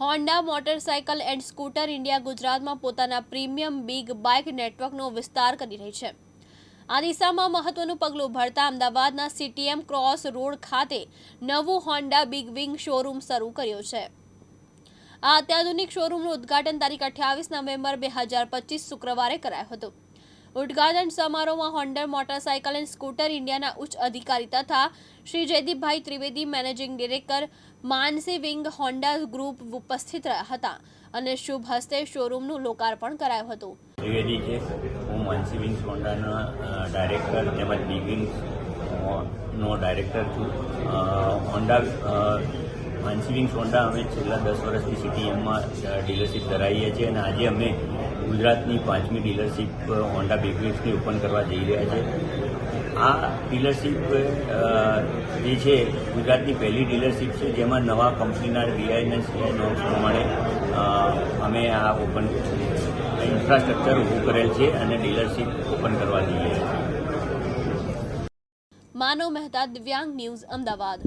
Honda motorcycle and scooter India ગુજરાતમાં પોતાના premium big bike નેટવર્કનો વિસ્તાર કરી રહી છે. આ દિશામાં મહત્વનું પગલું ભરતા અમદાવાદના સીટીએમ ક્રોસ રોડ ખાતે નવું હોન્ડા બિગ વિંગ શોરૂમ શરૂ કર્યો છે. આ અત્યાધુનિક શોરૂમનું ઉદ્ઘાટન તારીખ અઠ્યાવીસ નવેમ્બર બે હજાર પચીસ શુક્રવારે કરાયું હતું. ઉદ્ઘાટન સમારોહમાં હોન્ડા મોટરસાયકલ એન્ડ સ્કૂટર ઇન્ડિયાના ઉચ્ચ અધિકારી તથા Shri Jaydeepbhai Trivedi managing director Mansi wing Honda group ઉપસ્થિત હતા અને શુભ હસ્તે શોરૂમનું લોકાર્પણ કરાયું હતું. ત્રિવેદી છે. હું માનસી વિંગ્સ હોન્ડાના ડાયરેક્ટર તેમજ બી વિંગ્સ નો ડાયરેક્ટર છું. હોન્ડા માનસી વિંગ્સ હોન્ડા અમે છેલ્લા દસ વર્ષથી સિટીએમમાં ડીલરશીપ ધરાવીએ છીએ અને આજે અમે ગુજરાતની પાંચમી ડીલરશીપ હોન્ડા બેકરીઝની ઓપન કરવા જઈ રહ્યા છે. આ ડીલરશીપ જે છે, ગુજરાતની પહેલી ડીલરશીપ છે, જેમાં નવા કંપનીના વીઆઈના સીઆઈ નોર્મ્સ પ્રમાણે અમે આ ઓપન ઇન્ફ્રાસ્ટ્રક્ચર ઊભું કરેલ છે અને ડીલરશીપ ઓપન કરવા જઈએ છીએ માનવ મહેતા દિવ્યાંગ ન્યૂઝ અમદાવાદ.